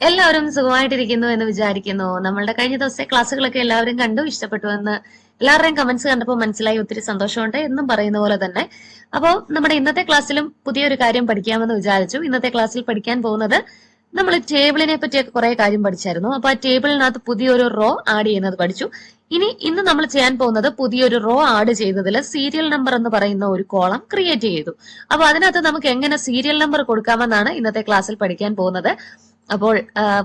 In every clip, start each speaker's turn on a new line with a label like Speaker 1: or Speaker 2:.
Speaker 1: എല്ലാവരും സുഖമായിട്ടിരിക്കുന്നു എന്ന് വിചാരിക്കുന്നു. നമ്മളുടെ കഴിഞ്ഞ ദിവസത്തെ ക്ലാസ്സുകളൊക്കെ എല്ലാവരും കണ്ടു ഇഷ്ടപ്പെട്ടു എന്ന് എല്ലാവരുടെയും കമന്റ്സ് കണ്ടപ്പോൾ മനസ്സിലായി ഒത്തിരി സന്തോഷമുണ്ട് എന്നും പറയുന്ന പോലെ തന്നെ. അപ്പോൾ നമ്മുടെ ഇന്നത്തെ ക്ലാസ്സിലും പുതിയൊരു കാര്യം പഠിക്കാമെന്ന് വിചാരിച്ചു. ഇന്നത്തെ ക്ലാസ്സിൽ പഠിക്കാൻ പോകുന്നത് നമ്മൾ ടേബിളിനെ പറ്റിയൊക്കെ കുറെ കാര്യം പഠിച്ചായിരുന്നു. അപ്പൊ ആ ടേബിളിനകത്ത് പുതിയൊരു റോ ആഡ് ചെയ്യുന്നത് പഠിച്ചു. ഇനി ഇന്ന് നമ്മൾ ചെയ്യാൻ പോകുന്നത് പുതിയൊരു റോ ആഡ് ചെയ്തതിൽ സീരിയൽ നമ്പർ എന്ന് പറയുന്ന ഒരു കോളം ക്രിയേറ്റ് ചെയ്തു. അപ്പൊ അതിനകത്ത് നമുക്ക് എങ്ങനെ സീരിയൽ നമ്പർ കൊടുക്കാമെന്നാണ് ഇന്നത്തെ ക്ലാസ്സിൽ പഠിക്കാൻ പോകുന്നത്. അപ്പോൾ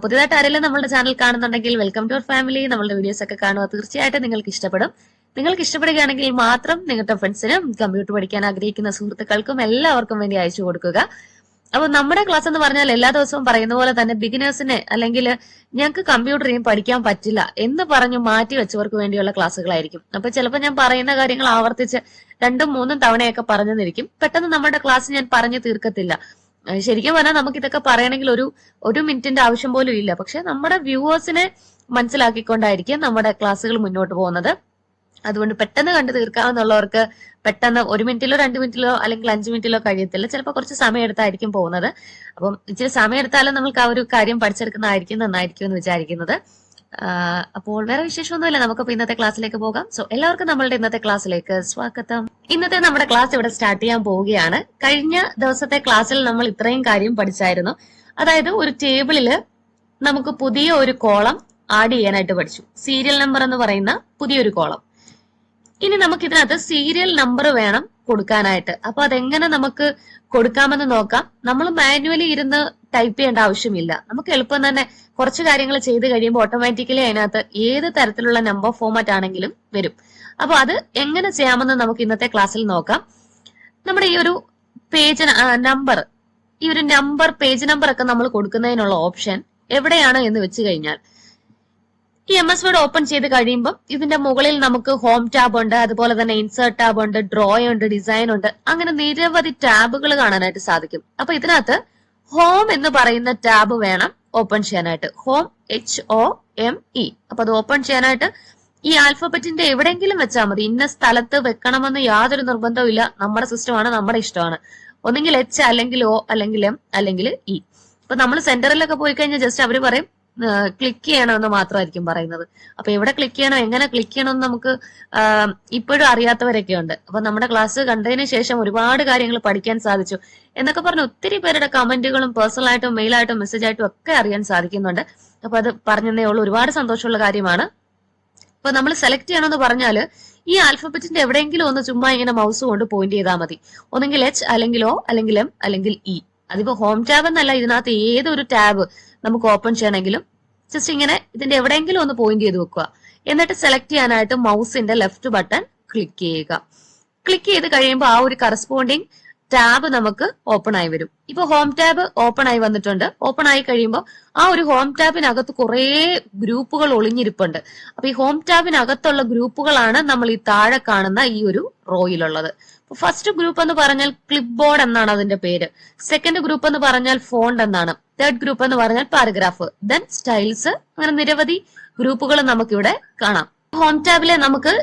Speaker 1: പുതിയതായിട്ട് ആരെങ്കിലും നമ്മുടെ ചാനൽ കാണുന്നുണ്ടെങ്കിൽ വെൽക്കം ടു അവർ ഫാമിലി നമ്മളുടെ വീഡിയോസ് ഒക്കെ കാണുക. തീർച്ചയായിട്ടും നിങ്ങൾക്ക് ഇഷ്ടപ്പെടും. നിങ്ങൾക്ക് ഇഷ്ടപ്പെടുകയാണെങ്കിൽ മാത്രം നിങ്ങളുടെ ഫ്രണ്ട്സിനും കമ്പ്യൂട്ടർ പഠിക്കാൻ ആഗ്രഹിക്കുന്ന സുഹൃത്തുക്കൾക്കും എല്ലാവർക്കും വേണ്ടി അയച്ചു കൊടുക്കുക. അപ്പൊ നമ്മുടെ ക്ലാസ് എന്ന് പറഞ്ഞാൽ എല്ലാ ദിവസവും പറയുന്ന പോലെ തന്നെ ബിഗിനേഴ്സിന് അല്ലെങ്കിൽ ഞങ്ങൾക്ക് കമ്പ്യൂട്ടർ ഇനി പഠിക്കാൻ പറ്റില്ല എന്ന് പറഞ്ഞു മാറ്റി വെച്ചവർക്ക് വേണ്ടിയുള്ള ക്ലാസ്സുകളായിരിക്കും അപ്പൊ ചിലപ്പോൾ ഞാൻ പറയുന്ന കാര്യങ്ങൾ ആവർത്തിച്ച് രണ്ടും മൂന്നും തവണയൊക്കെ പറഞ്ഞു നിൽക്കും പെട്ടെന്ന് നമ്മുടെ ക്ലാസ് ഞാൻ പറഞ്ഞു തീർക്കത്തില്ല. ശരിക്കും പറഞ്ഞാൽ നമുക്ക് ഇതൊക്കെ പറയണമെങ്കിൽ ഒരു ഒരു മിനിറ്റിന്റെ ആവശ്യം പോലും ഇല്ല. പക്ഷെ നമ്മുടെ വ്യൂവേഴ്സിനെ മനസ്സിലാക്കിക്കൊണ്ടായിരിക്കും നമ്മുടെ ക്ലാസ്സുകൾ മുന്നോട്ട് പോകുന്നത്. അതുകൊണ്ട് പെട്ടെന്ന് കണ്ടു തീർക്കാമെന്നുള്ളവർക്ക് പെട്ടെന്ന് ഒരു മിനിറ്റിലോ രണ്ട് മിനിറ്റിലോ അല്ലെങ്കിൽ അഞ്ച് മിനിറ്റിലോ കഴിയത്തില്ല. ചിലപ്പോൾ കുറച്ച് സമയം എടുത്തായിരിക്കും പോകുന്നത്. അപ്പം ഇച്ചിരി സമയം എടുത്താലും നമുക്ക് ആ ഒരു കാര്യം പഠിച്ചെടുക്കുന്നതായിരിക്കും നന്നായിരിക്കും എന്ന് വിചാരിക്കുന്നത്. അപ്പോൾ വേറെ വിശേഷമൊന്നുമില്ല. നമുക്ക് ഇന്നത്തെ ക്ലാസ്സിലേക്ക് പോകാം. സോ എല്ലാവർക്കും നമ്മളുടെ ഇന്നത്തെ ക്ലാസ്സിലേക്ക് സ്വാഗതം. ഇന്നത്തെ നമ്മുടെ ക്ലാസ് ഇവിടെ സ്റ്റാർട്ട് ചെയ്യാൻ പോവുകയാണ്. കഴിഞ്ഞ ദിവസത്തെ ക്ലാസ്സിൽ നമ്മൾ ഇത്രയും കാര്യം പഠിച്ചായിരുന്നു. അതായത് ഒരു ടേബിളിൽ നമുക്ക് പുതിയ ഒരു കോളം ആഡ് ചെയ്യാനായിട്ട് പഠിച്ചു. സീരിയൽ നമ്പർ എന്ന് പറയുന്ന പുതിയൊരു കോളം. ഇനി നമുക്ക് ഇതിനകത്ത് സീരിയൽ നമ്പർ വേണം കൊടുക്കാനായിട്ട്. അപ്പൊ അതെങ്ങനെ നമുക്ക് കൊടുക്കാമെന്ന് നോക്കാം. നമ്മൾ മാനുവലി ഇരുന്ന് ടൈപ്പ് ചെയ്യേണ്ട ആവശ്യമില്ല. നമുക്ക് എളുപ്പം തന്നെ കുറച്ച് കാര്യങ്ങൾ ചെയ്ത് കഴിയുമ്പോൾ ഓട്ടോമാറ്റിക്കലി അതിനകത്ത് ഏത് തരത്തിലുള്ള നമ്പർ ഫോമാറ്റ് ആണെങ്കിലും വരും. അപ്പൊ അത് എങ്ങനെ ചെയ്യാമെന്ന് നമുക്ക് ഇന്നത്തെ ക്ലാസ്സിൽ നോക്കാം. നമ്മുടെ ഈ ഒരു പേജ് നമ്പർ ഈ ഒരു നമ്പർ പേജ് നമ്പർ ഒക്കെ നമ്മൾ കൊടുക്കുന്നതിനുള്ള ഓപ്ഷൻ എവിടെയാണ് എന്ന് വെച്ച് കഴിഞ്ഞാൽ ഈ എം എസ് വേർഡ് ഓപ്പൺ ചെയ്ത് കഴിയുമ്പോൾ ഇതിന്റെ മുകളിൽ നമുക്ക് ഹോം ടാബ് ഉണ്ട് അതുപോലെ തന്നെ ഇൻസേർട്ട് ടാബ് ഉണ്ട് ഡ്രോ ഉണ്ട് ഡിസൈൻ ഉണ്ട് അങ്ങനെ നിരവധി ടാബുകൾ കാണാനായിട്ട് സാധിക്കും. അപ്പൊ ഇതിനകത്ത് ഹോം എന്ന് പറയുന്ന ടാബ് വേണം ഓപ്പൺ ചെയ്യാനായിട്ട്. Home H O M E അപ്പൊ അത് ഓപ്പൺ ചെയ്യാനായിട്ട് ഈ ആൽഫബറ്റിന്റെ എവിടെയെങ്കിലും വെച്ചാൽ മതി. ഇന്ന സ്ഥലത്ത് വെക്കണമെന്ന് യാതൊരു നിർബന്ധവും ഇല്ല. നമ്മുടെ സിസ്റ്റമാണ് നമ്മുടെ ഇഷ്ടമാണ്. ഒന്നെങ്കിൽ എച്ച് അല്ലെങ്കിൽ ഒ അല്ലെങ്കിൽ എം അല്ലെങ്കിൽ ഇ ഇപ്പൊ നമ്മൾ സെന്ററിലൊക്കെ പോയി കഴിഞ്ഞാൽ ജസ്റ്റ് അവർ പറയും ക്ലിക്ക് ചെയ്യണമെന്ന് മാത്രമായിരിക്കും പറയുന്നത്. അപ്പൊ എവിടെ ക്ലിക്ക് ചെയ്യണം എങ്ങനെ ക്ലിക്ക് ചെയ്യണം എന്ന് നമുക്ക് ഇപ്പോഴും അറിയാത്തവരൊക്കെ ഉണ്ട്. അപ്പൊ നമ്മുടെ ക്ലാസ് കണ്ടതിന് ശേഷം ഒരുപാട് കാര്യങ്ങൾ പഠിക്കാൻ സാധിച്ചു. എന്നൊക്കെ പറഞ്ഞ് ഒത്തിരി പേരുടെ കമന്റുകളും പേഴ്സണൽ ആയിട്ടും മെയിലായിട്ടും മെസ്സേജ് ആയിട്ടും ഒക്കെ അറിയാൻ സാധിക്കുന്നുണ്ട്. അപ്പൊ അത് പറഞ്ഞതേ ഉള്ളൂ. ഒരുപാട് സന്തോഷമുള്ള കാര്യമാണ്. അപ്പൊ നമ്മൾ സെലക്ട് ചെയ്യണമെന്ന് പറഞ്ഞാൽ ഈ ആൽഫബറ്റിന്റെ എവിടെയെങ്കിലും ഒന്ന് ചുമ്മാ ഇങ്ങനെ മൗസ് കൊണ്ട് പോയിന്റ് ചെയ്താൽ മതി. ഒന്നെങ്കിൽ എച്ച് അല്ലെങ്കിൽ ഒ അല്ലെങ്കിൽ എം അല്ലെങ്കിൽ ഇ അതിപ്പോ ഹോം ടാബ് എന്നല്ല ഇതിനകത്ത് ഏതൊരു ടാബ് നമുക്ക് ഓപ്പൺ ചെയ്യണമെങ്കിലും ജസ്റ്റ് ഇങ്ങനെ ഇതിന്റെ എവിടെയെങ്കിലും ഒന്ന് പോയിന്റ് ചെയ്ത് വെക്കുക. എന്നിട്ട് സെലക്ട് ചെയ്യാനായിട്ട് മൗസിന്റെ ലെഫ്റ്റ് ബട്ടൺ ക്ലിക്ക് ചെയ്യുക. ക്ലിക്ക് ചെയ്ത് കഴിയുമ്പോൾ ആ ഒരു കറസ്പോണ്ടിങ് ടാബ് നമുക്ക് ഓപ്പൺ ആയി വരും. ഇപ്പൊ ഹോം ടാബ് ഓപ്പൺ ആയി വന്നിട്ടുണ്ട്. ഓപ്പൺ ആയി കഴിയുമ്പോൾ ആ ഒരു ഹോം ടാബിനകത്ത് കുറേ ഗ്രൂപ്പുകൾ ഒളിഞ്ഞിരിപ്പുണ്ട്. അപ്പൊ ഈ ഹോം ടാബിനകത്തുള്ള ഗ്രൂപ്പുകളാണ് നമ്മൾ ഈ താഴെ കാണുന്ന ഈ ഒരു റോയിലുള്ളത്. ഫസ്റ്റ് ഗ്രൂപ്പ് എന്ന് പറഞ്ഞാൽ ക്ലിപ്പ് ബോർഡ് എന്നാണ് അതിന്റെ പേര്. സെക്കൻഡ് ഗ്രൂപ്പ് എന്ന് പറഞ്ഞാൽ ഫോണ്ട് എന്നാണ്. തേർഡ് ഗ്രൂപ്പ് എന്ന് പറഞ്ഞാൽ പാരഗ്രാഫ്. ദെൻ സ്റ്റൈൽസ് അങ്ങനെ നിരവധി ഗ്രൂപ്പുകൾ നമുക്കിവിടെ കാണാം. ഹോം ടാബിലെ നമുക്ക്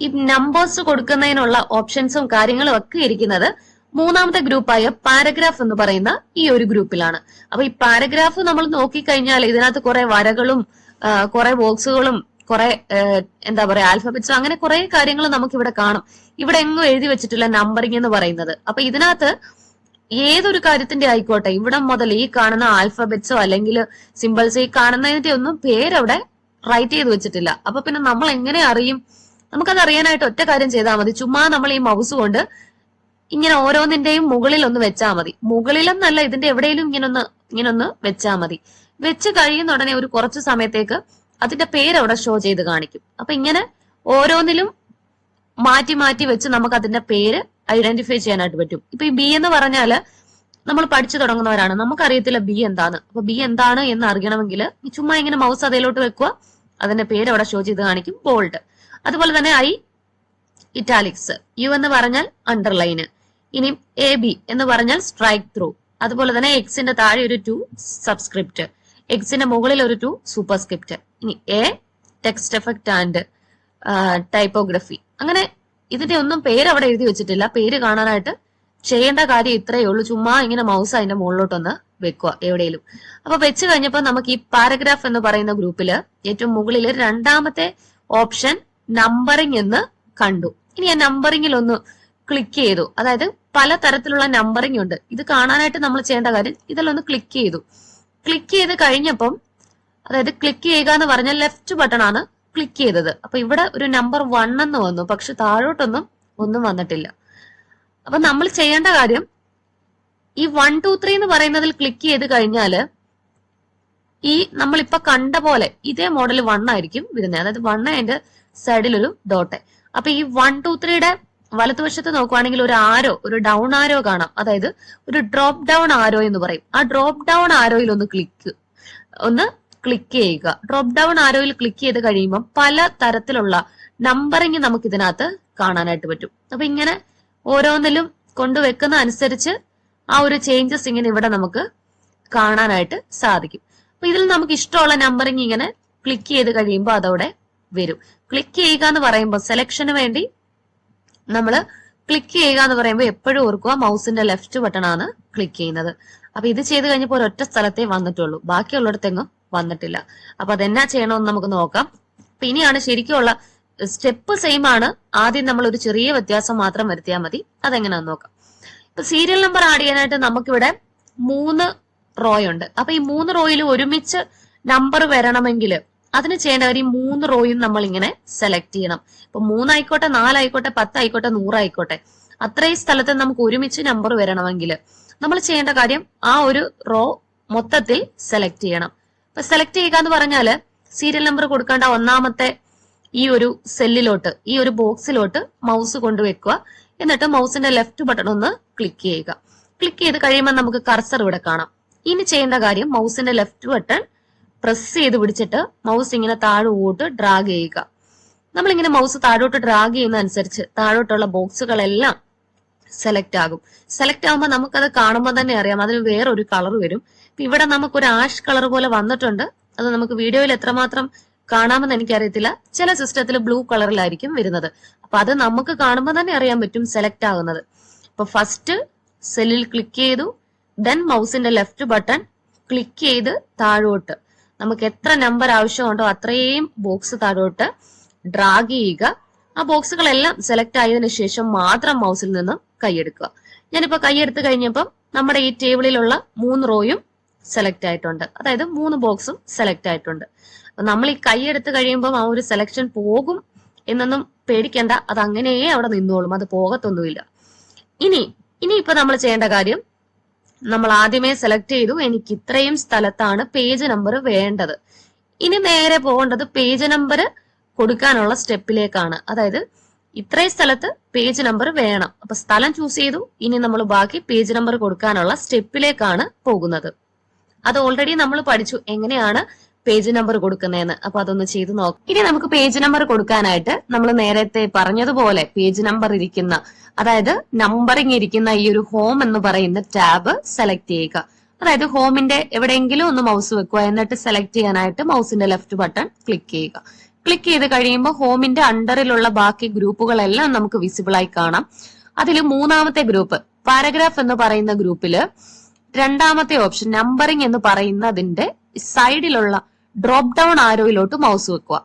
Speaker 1: ഈ നമ്പേഴ്സ് കൊടുക്കുന്നതിനുള്ള ഓപ്ഷൻസും കാര്യങ്ങളും ഒക്കെ ഇരിക്കുന്നത് മൂന്നാമത്തെ ഗ്രൂപ്പായ പാരഗ്രാഫ് എന്ന് പറയുന്ന ഈ ഒരു ഗ്രൂപ്പിലാണ്. അപ്പൊ ഈ പാരഗ്രാഫ് നമ്മൾ നോക്കിക്കഴിഞ്ഞാൽ ഇതിനകത്ത് കുറെ വരകളും കുറെ ബോക്സുകളും കുറെ എന്താ പറയാ ആൽഫബറ്റ്സും അങ്ങനെ കുറെ കാര്യങ്ങൾ നമുക്ക് ഇവിടെ കാണും. ഇവിടെ എങ്ങും എഴുതി വെച്ചിട്ടില്ല നമ്പറിംഗ് എന്ന് പറയുന്നത്. അപ്പൊ ഇതിനകത്ത് ഏതൊരു കാര്യത്തിന്റെ ആയിക്കോട്ടെ ഇവിടെ മുതൽ ഈ കാണുന്ന ആൽഫബറ്റ്സോ അല്ലെങ്കിൽ സിമ്പിൾസ് ഈ കാണുന്നതിന്റെ ഒന്നും പേരവിടെ റൈറ്റ് ചെയ്ത് വെച്ചിട്ടില്ല. അപ്പൊ പിന്നെ നമ്മൾ എങ്ങനെ അറിയും? നമുക്കത് അറിയാനായിട്ട് ഒറ്റ കാര്യം ചെയ്താൽ മതി. ചുമ്മാ നമ്മൾ ഈ മൗസ് കൊണ്ട് ഇങ്ങനെ ഓരോന്നിന്റെയും മുകളിൽ ഒന്ന് വെച്ചാൽ മതി. മുകളിലെന്നല്ല ഇതിന്റെ എവിടെയെങ്കിലും ഇങ്ങനെ ഒന്ന് ഇങ്ങനെ ഒന്ന് വെച്ചാൽ മതി. വെച്ച് കഴിയുന്ന ഉടനെ ഒരു കുറച്ച് സമയത്തേക്ക് അതിന്റെ പേര് അവിടെ ഷോ ചെയ്ത് കാണിക്കും. അപ്പൊ ഇങ്ങനെ ഓരോന്നിലും മാറ്റി മാറ്റി വെച്ച് നമുക്ക് അതിന്റെ പേര് ഐഡന്റിഫൈ ചെയ്യാനായിട്ട് പറ്റും. ഇപ്പൊ ഈ ബി എന്ന് പറഞ്ഞാൽ നമ്മൾ പഠിച്ചു തുടങ്ങുന്നവരാണ്. നമുക്കറിയത്തില്ല ബി എന്താണ്. അപ്പൊ ബി എന്താണ് എന്ന് അറിയണമെങ്കിൽ ചുമ്മാ ഇങ്ങനെ മൗസ് അതിലോട്ട് വെക്കുക. അതിന്റെ പേര് അവിടെ ഷോ ചെയ്ത് കാണിക്കും. ബോൾഡ് അതുപോലെ തന്നെ ഐ ഇറ്റാലിക്സ് യു എന്ന് പറഞ്ഞാൽ അണ്ടർലൈന് ഇനി എ ബി എന്ന് പറഞ്ഞാൽ സ്ട്രൈക്ക് ത്രൂ അതുപോലെ തന്നെ എക്സിന്റെ താഴെ ഒരു ടു സബ്സ്ക്രിപ്റ്റ് എക്സിന്റെ മുകളിൽ ഒരു ടു സൂപ്പർസ്ക്രിപ്റ്റ് ഇനി A text effect and typography അങ്ങനെ ഇതിന്റെ ഒന്നും പേര് അവിടെ എഴുതി വെച്ചിട്ടില്ല. പേര് കാണാനായിട്ട് ചെയ്യേണ്ട കാര്യം ഇത്രയേ ഉള്ളൂ. ചുമ്മാ ഇങ്ങനെ മൗസ് അതിന്റെ മുകളിലോട്ടൊന്ന് വെക്കുക എവിടെയും അപ്പൊ വെച്ച് കഴിഞ്ഞപ്പോൾ നമുക്ക് ഈ പാരഗ്രാഫ് എന്ന് പറയുന്ന ഗ്രൂപ്പിൽ ഏറ്റവും മുകളിൽ രണ്ടാമത്തെ ഓപ്ഷൻ നമ്പറിംഗ് എന്ന് കണ്ടു. ഇനി ആ നമ്പറിംഗിൽ ഒന്ന് ക്ലിക്ക് ചെയ്തു. അതായത് പല തരത്തിലുള്ള നമ്പറിംഗ് ഉണ്ട്. ഇത് കാണാനായിട്ട് നമ്മൾ ചെയ്യേണ്ട കാര്യം ഇതിലൊന്ന് ക്ലിക്ക് ചെയ്തു. ക്ലിക്ക് ചെയ്ത് കഴിഞ്ഞപ്പം അതായത് ക്ലിക്ക് ചെയ്യുക എന്ന് പറഞ്ഞാൽ ലെഫ്റ്റ് ബട്ടൺ ആണ് ക്ലിക്ക് ചെയ്തത്. അപ്പൊ ഇവിടെ ഒരു നമ്പർ വൺ എന്ന് വന്നു. പക്ഷെ താഴോട്ടൊന്നും ഒന്നും വന്നിട്ടില്ല. അപ്പൊ നമ്മൾ ചെയ്യേണ്ട കാര്യം ഈ വൺ ടു ത്രീ എന്ന് പറയുന്നതിൽ ക്ലിക്ക് ചെയ്ത് കഴിഞ്ഞാൽ ഈ നമ്മളിപ്പൊ കണ്ട പോലെ ഇതേ മോഡൽ വൺ ആയിരിക്കും വരുന്നത്. അതായത് വൺ അതിന്റെ സൈഡിൽ ഒരു ഡോട്ട് അപ്പൊ ഈ വൺ ടു ത്രീയുടെ വലതുവശത്ത് നോക്കുവാണെങ്കിൽ ഒരു ആരോ ഒരു ഡൗൺ ആരോ കാണാം. അതായത് ഒരു ഡ്രോപ്പ് ഡൗൺ ആരോ എന്ന് പറയും. ആ ഡ്രോപ്പ് ഡൗൺ ആരോയിൽ ഒന്ന് ക്ലിക്ക് ഒന്ന് ക്ലിക്ക് ചെയ്യുക. ഡ്രോപ്പ് ഡൗൺ ആരോയിൽ ക്ലിക്ക് ചെയ്ത് കഴിയുമ്പോൾ പല തരത്തിലുള്ള നമ്പറിങ് നമുക്ക് ഇതിനകത്ത് കാണാനായിട്ട് പറ്റും. അപ്പൊ ഇങ്ങനെ ഓരോന്നിലും കൊണ്ടുവെക്കുന്ന അനുസരിച്ച് ആ ഒരു ചേഞ്ചസ് ഇങ്ങനെ ഇവിടെ നമുക്ക് കാണാനായിട്ട് സാധിക്കും. അപ്പൊ ഇതിൽ നമുക്ക് ഇഷ്ടമുള്ള നമ്പറിങ് ഇങ്ങനെ ക്ലിക്ക് ചെയ്ത് കഴിയുമ്പോൾ അതവിടെ വരും. ക്ലിക്ക് ചെയ്യുക എന്ന് പറയുമ്പോൾ സെലക്ഷന് വേണ്ടി നമ്മൾ ക്ലിക്ക് ചെയ്യുക എന്ന് പറയുമ്പോൾ എപ്പോഴും ഓർക്കുക മൗസിന്റെ ലെഫ്റ്റ് ബട്ടൺ ആണ് ക്ലിക്ക് ചെയ്യുന്നത്. അപ്പൊ ഇത് ചെയ്ത് കഴിഞ്ഞപ്പോൾ ഒരൊറ്റ സ്ഥലത്തേ വന്നിട്ടുള്ളൂ. ബാക്കിയുള്ളിടത്തെങ്ങും വന്നിട്ടില്ല. അപ്പൊ അതെന്നാ ചെയ്യണമെന്ന് നമുക്ക് നോക്കാം. അപ്പൊ ഇനിയാണ് ശരിക്കുമുള്ള സ്റ്റെപ്പ് സെയിം ആണ്. ആദ്യം നമ്മൾ ഒരു ചെറിയ വ്യത്യാസം മാത്രം വരുത്തിയാൽ മതി. അതെങ്ങനെയാന്ന് നോക്കാം. ഇപ്പൊ സീരിയൽ നമ്പർ ആഡ് ചെയ്യാനായിട്ട് നമുക്കിവിടെ മൂന്ന് റോയുണ്ട് അപ്പൊ ഈ മൂന്ന് റോയിൽ ഒരുമിച്ച് നമ്പർ വരണമെങ്കിൽ അതിന് ചെയ്യേണ്ട കാര്യം മൂന്ന് റോയും നമ്മൾ ഇങ്ങനെ സെലക്ട് ചെയ്യണം. ഇപ്പൊ മൂന്നായിക്കോട്ടെ നാലായിക്കോട്ടെ പത്തായിക്കോട്ടെ നൂറായിക്കോട്ടെ അത്രയും സ്ഥലത്ത് നമുക്ക് ഒരുമിച്ച് നമ്പർ വരണമെങ്കിൽ നമ്മൾ ചെയ്യേണ്ട കാര്യം ആ ഒരു റോ മൊത്തത്തിൽ സെലക്ട് ചെയ്യണം. ഇപ്പൊ സെലക്ട് ചെയ്യുക എന്ന് പറഞ്ഞാൽ സീരിയൽ നമ്പർ കൊടുക്കേണ്ട ഒന്നാമത്തെ ഈ ഒരു സെല്ലിലോട്ട് ഈ ഒരു ബോക്സിലോട്ട് മൗസ് കൊണ്ടുവെക്കുക എന്നിട്ട് മൗസിന്റെ ലെഫ്റ്റ് ബട്ടൺ ഒന്ന് ക്ലിക്ക് ചെയ്യുക. ക്ലിക്ക് ചെയ്ത് കഴിയുമ്പോൾ നമുക്ക് കർസർ ഇവിടെ കാണാം. ഇനി ചെയ്യേണ്ട കാര്യം മൗസിന്റെ ലെഫ്റ്റ് ബട്ടൺ പ്രസ് ചെയ്ത് പിടിച്ചിട്ട് മൗസ് ഇങ്ങനെ താഴോട്ട് ഡ്രാഗ് ചെയ്യുക. നമ്മളിങ്ങനെ മൗസ് താഴോട്ട് ഡ്രാഗ് ചെയ്യുന്ന അനുസരിച്ച് താഴോട്ടുള്ള ബോക്സുകളെല്ലാം സെലക്ട് ആകും. സെലക്ട് ആകുമ്പോൾ നമുക്കത് കാണുമ്പോൾ തന്നെ അറിയാം അതിന് വേറൊരു കളർ വരും. ഇവിടെ നമുക്ക് ഒരു ആഷ് കളർ പോലെ വന്നിട്ടുണ്ട്. അത് നമുക്ക് വീഡിയോയിൽ എത്രമാത്രം കാണാമെന്ന് എനിക്കറിയത്തില്ല. ചില സിസ്റ്റത്തിൽ ബ്ലൂ കളറിലായിരിക്കും വരുന്നത്. അപ്പൊ അത് നമുക്ക് കാണുമ്പോൾ തന്നെ അറിയാൻ പറ്റും സെലക്ട് ആകുന്നത്. ഇപ്പൊ ഫസ്റ്റ് സെല്ലിൽ ക്ലിക്ക് ചെയ്തു. ദെൻ മൗസിന്റെ ലെഫ്റ്റ് ബട്ടൺ ക്ലിക്ക് ചെയ്ത് താഴോട്ട്. നമുക്ക് എത്ര നമ്പർ ആവശ്യമുണ്ടോ അത്രയും ബോക്സ് താഴോട്ട് ഡ്രാഗ് ചെയ്യുക. ആ ബോക്സുകളെല്ലാം സെലക്ട് ആയതിനു ശേഷം മാത്രം മൗസിൽ നിന്നും കൈയെടുക്കുക. ഞാനിപ്പോ കൈയെടുത്ത് കഴിഞ്ഞപ്പം നമ്മുടെ ഈ ടേബിളിലുള്ള മൂന്ന് റോയും സെലക്ട് ആയിട്ടുണ്ട്. അതായത് മൂന്ന് ബോക്സും സെലക്ട് ആയിട്ടുണ്ട്. നമ്മൾ ഈ കൈയെടുത്ത് കഴിയുമ്പോൾ ആ ഒരു സെലക്ഷൻ പോകും എന്നൊന്നും പേടിക്കേണ്ട. അത് അങ്ങനെയേ അവിടെ നിന്നോളും. അത് പോകത്തൊന്നുമില്ല. ഇനി ഇനി ഇപ്പൊ നമ്മൾ ചെയ്യേണ്ട കാര്യം നമ്മൾ ആദ്യമേ സെലക്ട് ചെയ്തു എനിക്ക് ഇത്രയും സ്ഥലത്താണ് പേജ് നമ്പർ വേണ്ടത്. ഇനി നേരെ പോകേണ്ടത് പേജ് നമ്പർ കൊടുക്കാനുള്ള സ്റ്റെപ്പിലേക്കാണ് അതായത് ഇത്രയും സ്ഥലത്ത് പേജ് നമ്പർ വേണം. അപ്പൊ സ്ഥലം ചൂസ് ചെയ്തു. ഇനി നമ്മൾ ബാക്കി പേജ് നമ്പർ കൊടുക്കാനുള്ള സ്റ്റെപ്പിലേക്കാണ് പോകുന്നത്. അത് ഓൾറെഡി നമ്മൾ പഠിച്ചു. എങ്ങനെയാണ് പേജ് നമ്പർ കൊടുക്കുന്നതെന്ന് അപ്പൊ അതൊന്ന് ചെയ്ത് നോക്കാം. ഇനി നമുക്ക് പേജ് നമ്പർ കൊടുക്കാനായിട്ട് നമ്മൾ നേരത്തെ പറഞ്ഞതുപോലെ പേജ് നമ്പർ ഇരിക്കുന്ന അതായത് നമ്പറിംഗ് ഇരിക്കുന്ന ഈ ഒരു ഹോം എന്ന് പറയുന്ന ടാബ് സെലക്ട് ചെയ്യുക. അതായത് ഹോമിന്റെ എവിടെയെങ്കിലും ഒന്ന് മൗസ് വെക്കുക. എന്നിട്ട് സെലക്ട് ചെയ്യാനായിട്ട് മൗസിന്റെ ലെഫ്റ്റ് ബട്ടൺ ക്ലിക്ക് ചെയ്യുക. ക്ലിക്ക് ചെയ്ത് കഴിയുമ്പോൾ ഹോമിന്റെ അണ്ടറിലുള്ള ബാക്കി ഗ്രൂപ്പുകളെല്ലാം നമുക്ക് വിസിബിൾ ആയി കാണാം. അതിൽ മൂന്നാമത്തെ ഗ്രൂപ്പ് പാരഗ്രാഫ് എന്ന് പറയുന്ന ഗ്രൂപ്പിൽ രണ്ടാമത്തെ ഓപ്ഷൻ നമ്പറിംഗ് എന്ന് പറയുന്നതിന്റെ സൈഡിലുള്ള ഡ്രോപ്പ് ഡൗൺ ആരോയിലോട്ട് മൗസ് വെക്കുക.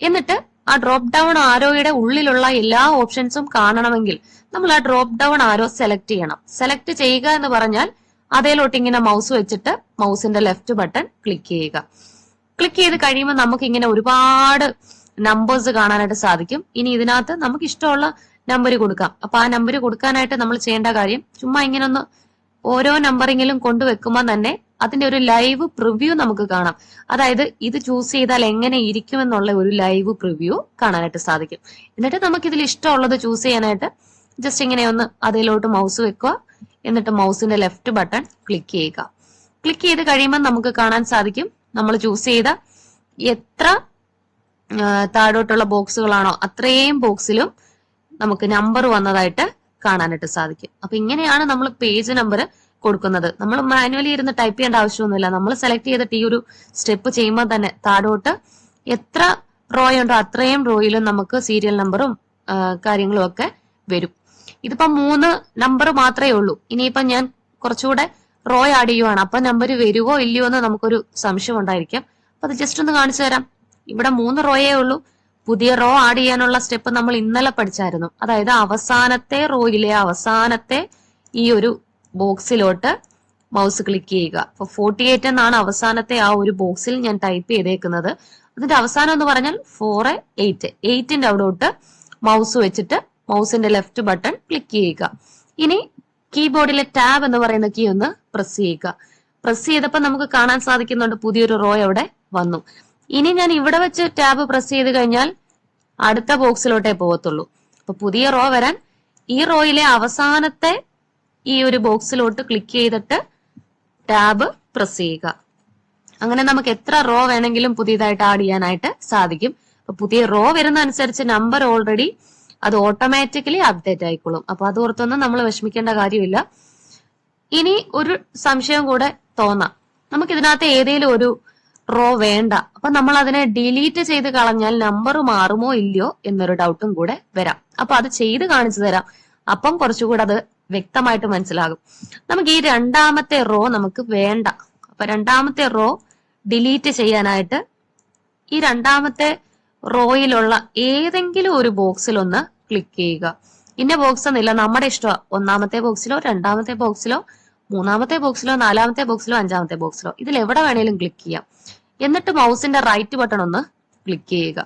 Speaker 1: എന്നിട്ട് ആ ഡ്രോപ്പ് ഡൗൺ ആരോയുടെ ഉള്ളിലുള്ള എല്ലാ ഓപ്ഷൻസും കാണണമെങ്കിൽ നമ്മൾ ആ ഡ്രോപ്പ് ഡൗൺ ആരോ സെലക്ട് ചെയ്യണം. സെലക്ട് ചെയ്യുക എന്ന് പറഞ്ഞാൽ അതേലോട്ട് ഇങ്ങനെ മൗസ് വെച്ചിട്ട് മൗസിന്റെ ലെഫ്റ്റ് ബട്ടൺ ക്ലിക്ക് ചെയ്യുക. ക്ലിക്ക് ചെയ്ത് കഴിയുമ്പോൾ നമുക്ക് ഇങ്ങനെ ഒരുപാട് നമ്പേഴ്സ് കാണാനായിട്ട് സാധിക്കും. ഇനി ഇതിനകത്ത് നമുക്ക് ഇഷ്ടമുള്ള നമ്പർ കൊടുക്കാം. അപ്പൊ ആ നമ്പർ കൊടുക്കാനായിട്ട് നമ്മൾ ചെയ്യേണ്ട കാര്യം ചുമ്മാ ഇങ്ങനെ ഒന്ന് ഓരോ നമ്പറിങ്ങിലും കൊണ്ടുവെക്കുമ്പോൾ തന്നെ അതിന്റെ ഒരു ലൈവ് പ്രിവ്യൂ നമുക്ക് കാണാം. അതായത് ഇത് ചൂസ് ചെയ്താൽ എങ്ങനെ ഇരിക്കും എന്നുള്ള ഒരു ലൈവ് പ്രിവ്യൂ കാണാനായിട്ട് സാധിക്കും. എന്നിട്ട് നമുക്ക് ഇതിൽ ഇഷ്ടമുള്ളത് ചൂസ് ചെയ്യാനായിട്ട് ജസ്റ്റ് ഇങ്ങനെ ഒന്ന് അതിലോട്ട് മൗസ് വെക്കുക. എന്നിട്ട് മൗസിന്റെ ലെഫ്റ്റ് ബട്ടൺ ക്ലിക്ക് ചെയ്യുക. ക്ലിക്ക് ചെയ്ത് കഴിയുമ്പോൾ നമുക്ക് കാണാൻ സാധിക്കും. നമ്മൾ ചൂസ് ചെയ്ത എത്ര താഴോട്ടുള്ള ബോക്സുകളാണോ അത്രയും ബോക്സിലും നമുക്ക് നമ്പർ വന്നതായിട്ട് കാണാനായിട്ട് സാധിക്കും. അപ്പൊ ഇങ്ങനെയാണ് നമ്മൾ പേജ് നമ്പർ കൊടുക്കുന്നത്. നമ്മൾ മാനുവലി ഇരുന്ന് ടൈപ്പ് ചെയ്യേണ്ട ആവശ്യമൊന്നുമില്ല. നമ്മൾ സെലക്ട് ചെയ്തിട്ട് ഈ ഒരു സ്റ്റെപ്പ് ചെയ്യുമ്പോൾ തന്നെ താഴോട്ട് എത്ര റോ ഉണ്ടോ അത്രയും റോയിലും നമുക്ക് സീരിയൽ നമ്പറും കാര്യങ്ങളും ഒക്കെ വരും. ഇതിപ്പോ മൂന്ന് നമ്പർ മാത്രമേ ഉള്ളൂ. ഇനിയിപ്പം ഞാൻ കുറച്ചുകൂടെ റോ ആഡ് ചെയ്യുവാണ്. അപ്പൊ നമ്പർ വരുവോ ഇല്ലയോ എന്ന് നമുക്കൊരു സംശയം ഉണ്ടായിരിക്കാം. അപ്പൊ അത് ജസ്റ്റ് ഒന്ന് കാണിച്ചു തരാം. ഇവിടെ മൂന്ന് റോയേ ഉള്ളൂ. പുതിയ റോ ആഡ് ചെയ്യാനുള്ള സ്റ്റെപ്പ് നമ്മൾ ഇന്നലെ പഠിച്ചായിരുന്നു. അതായത് അവസാനത്തെ റോയിലെ അവസാനത്തെ ഈ ഒരു ബോക്സിലോട്ട് മൗസ് ക്ലിക്ക് ചെയ്യുക. അപ്പൊ ഫോർട്ടി എയ്റ്റ് എന്നാണ് അവസാനത്തെ ആ ഒരു ബോക്സിൽ ഞാൻ ടൈപ്പ് ചെയ്തേക്കുന്നത്. അതിന്റെ അവസാനം എന്ന് പറഞ്ഞാൽ ഫോർ എയ്റ്റ് എയ്റ്റിന്റെ അവിടോട്ട് മൗസ് വെച്ചിട്ട് മൗസിന്റെ ലെഫ്റ്റ് ബട്ടൺ ക്ലിക്ക് ചെയ്യുക. ഇനി കീബോർഡിലെ ടാബ് എന്ന് പറയുന്ന കീ ഒന്ന് പ്രസ് ചെയ്യുക. പ്രസ് ചെയ്തപ്പോൾ നമുക്ക് കാണാൻ സാധിക്കുന്നുണ്ട് പുതിയൊരു റോ അവിടെ വന്നു. ഇനി ഞാൻ ഇവിടെ വെച്ച് ടാബ് പ്രസ് ചെയ്ത് കഴിഞ്ഞാൽ അടുത്ത ബോക്സിലോട്ടേ പോകത്തുള്ളൂ. അപ്പൊ പുതിയ റോ വരാൻ ഈ റോയിലെ അവസാനത്തെ ഈ ഒരു ബോക്സിലോട്ട് ക്ലിക്ക് ചെയ്തിട്ട് ടാബ് പ്രസ് ചെയ്യുക. അങ്ങനെ നമുക്ക് എത്ര റോ വേണമെങ്കിലും പുതിയതായിട്ട് ആഡ് ചെയ്യാനായിട്ട് സാധിക്കും. പുതിയ റോ വരുന്ന അനുസരിച്ച് നമ്പർ ഓൾറെഡി അത് ഓട്ടോമാറ്റിക്കലി അപ്ഡേറ്റ് ആയിക്കോളും. അപ്പൊ അത് ഓർത്തൊന്നും നമ്മൾ വിഷമിക്കേണ്ട കാര്യമില്ല. ഇനി ഒരു സംശയം കൂടെ തോന്നാം. നമുക്ക് ഇതിനകത്ത് ഏതെങ്കിലും ഒരു റോ വേണ്ട. അപ്പൊ നമ്മൾ അതിനെ ഡിലീറ്റ് ചെയ്ത് കളഞ്ഞാൽ നമ്പർ മാറുമോ ഇല്ലയോ എന്നൊരു ഡൗട്ടും കൂടെ വരാം. അപ്പൊ അത് ചെയ്ത് കാണിച്ചു തരാം. അപ്പം കുറച്ചുകൂടെ അത് വ്യക്തമായിട്ട് മനസ്സിലാകും. നമുക്ക് ഈ രണ്ടാമത്തെ റോ നമുക്ക് വേണ്ട. അപ്പൊ രണ്ടാമത്തെ റോ ഡിലീറ്റ് ചെയ്യാനായിട്ട് ഈ രണ്ടാമത്തെ റോയിലുള്ള ഏതെങ്കിലും ഒരു ബോക്സിൽ ഒന്ന് ക്ലിക്ക് ചെയ്യുക. ഇന്ന ബോക്സ് എന്നില്ല നമ്മുടെ ഇഷ്ടമാണ് ഒന്നാമത്തെ ബോക്സിലോ രണ്ടാമത്തെ ബോക്സിലോ മൂന്നാമത്തെ ബോക്സിലോ നാലാമത്തെ ബോക്സിലോ അഞ്ചാമത്തെ ബോക്സിലോ. ഇതിൽ എവിടെ വേണേലും ക്ലിക്ക് ചെയ്യാം. എന്നിട്ട് മൗസിന്റെ റൈറ്റ് ബട്ടൺ ഒന്ന് ക്ലിക്ക് ചെയ്യുക.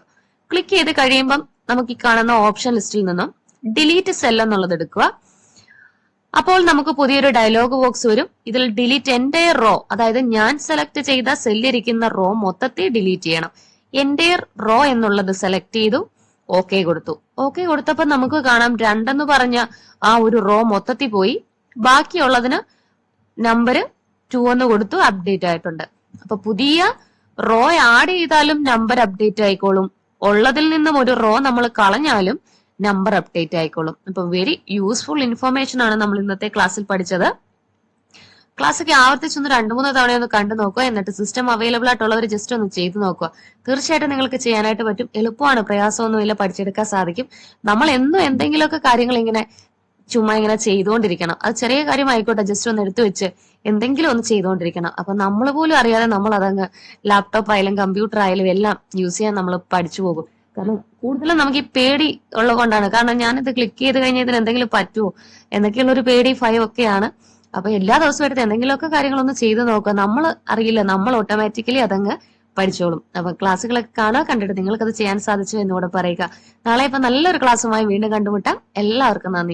Speaker 1: ക്ലിക്ക് ചെയ്ത് കഴിയുമ്പം നമുക്ക് ഈ കാണുന്ന ഓപ്ഷൻ ലിസ്റ്റിൽ നിന്നും ഡിലീറ്റ് സെൽ എന്നുള്ളത് എടുക്കുക. അപ്പോൾ നമുക്ക് പുതിയൊരു ഡയലോഗ് ബോക്സ് വരും. ഇതിൽ ഡിലീറ്റ് എന്റയർ റോ അതായത് ഞാൻ സെലക്ട് ചെയ്ത സെല്ലിരിക്കുന്ന റോ മൊത്തത്തിൽ ഡിലീറ്റ് ചെയ്യണം. എന്റയർ റോ എന്നുള്ളത് സെലക്ട് ചെയ്തു ഓക്കെ കൊടുത്തു. ഓക്കെ കൊടുത്തപ്പോൾ നമുക്ക് കാണാം രണ്ടെന്ന് പറഞ്ഞ ആ ഒരു റോ മൊത്തത്തിൽ പോയി. ബാക്കിയുള്ളതിന് നമ്പർ ടു എന്ന് കൊടുത്തു അപ്ഡേറ്റ് ആയിട്ടുണ്ട്. അപ്പൊ പുതിയ റോ ആഡ് ചെയ്താലും നമ്പർ അപ്ഡേറ്റ് ആയിക്കോളും. ഉള്ളതിൽ നിന്നും ഒരു റോ നമ്മൾ കളഞ്ഞാലും നമ്പർ അപ്ഡേറ്റ് ആയിക്കോളും. അപ്പൊ വെരി യൂസ്ഫുൾ ഇൻഫർമേഷൻ ആണ് നമ്മൾ ഇന്നത്തെ ക്ലാസ്സിൽ പഠിച്ചത്. ക്ലാസ് ഒക്കെ ആവർത്തിച്ചൊന്ന് രണ്ടു മൂന്ന് തവണയൊന്ന് കണ്ടു നോക്കുക. എന്നിട്ട് സിസ്റ്റം അവൈലബിൾ ആയിട്ടുള്ളവർ ജസ്റ്റ് ഒന്ന് ചെയ്തു നോക്കുക. തീർച്ചയായിട്ടും നിങ്ങൾക്ക് ചെയ്യാനായിട്ട് പറ്റും. എളുപ്പമാണ്. പ്രയാസമൊന്നുമില്ല പഠിച്ചെടുക്കാൻ സാധിക്കും. നമ്മൾ എന്നും എന്തെങ്കിലുമൊക്കെ കാര്യങ്ങൾ ഇങ്ങനെ ചുമ്മാ ഇങ്ങനെ ചെയ്തുകൊണ്ടിരിക്കണം. അത് ചെറിയ കാര്യം ആയിക്കോട്ടെ ജസ്റ്റ് ഒന്ന് എടുത്തു വെച്ച് എന്തെങ്കിലും ഒന്ന് ചെയ്തുകൊണ്ടിരിക്കണം. അപ്പൊ നമ്മൾ പോലും അറിയാതെ നമ്മൾ അതങ്ങ് ലാപ്ടോപ്പ് ആയാലും കമ്പ്യൂട്ടർ ആയാലും എല്ലാം യൂസ് ചെയ്യാൻ നമ്മൾ പഠിച്ചു പോകും. കാരണം കൂടുതലും നമുക്ക് ഈ പേടി ഉള്ളത് കൊണ്ടാണ്. കാരണം ഞാനിത് ക്ലിക്ക് ചെയ്ത് കഴിഞ്ഞാൽ ഇതിന് എന്തെങ്കിലും പറ്റുമോ എന്നൊക്കെയുള്ള ഒരു പേടി ഭയം ഒക്കെയാണ്. അപ്പൊ എല്ലാ ദിവസവും എടുത്ത് എന്തെങ്കിലുമൊക്കെ കാര്യങ്ങളൊന്ന് ചെയ്തു നോക്കുക. നമ്മൾ അറിയില്ല നമ്മൾ ഓട്ടോമാറ്റിക്കലി അതങ്ങ് പഠിച്ചോളും. അപ്പൊ ക്ലാസ്സുകളൊക്കെ കാണുക കണ്ടിട്ട് നിങ്ങൾക്ക് അത് ചെയ്യാൻ സാധിച്ചു എന്നുകൂടെ പറയുക. നാളെ ഇപ്പൊ നല്ലൊരു ക്ലാസ്സുമായി വീണ്ടും കണ്ടുമുട്ടാം. എല്ലാവർക്കും നന്ദി.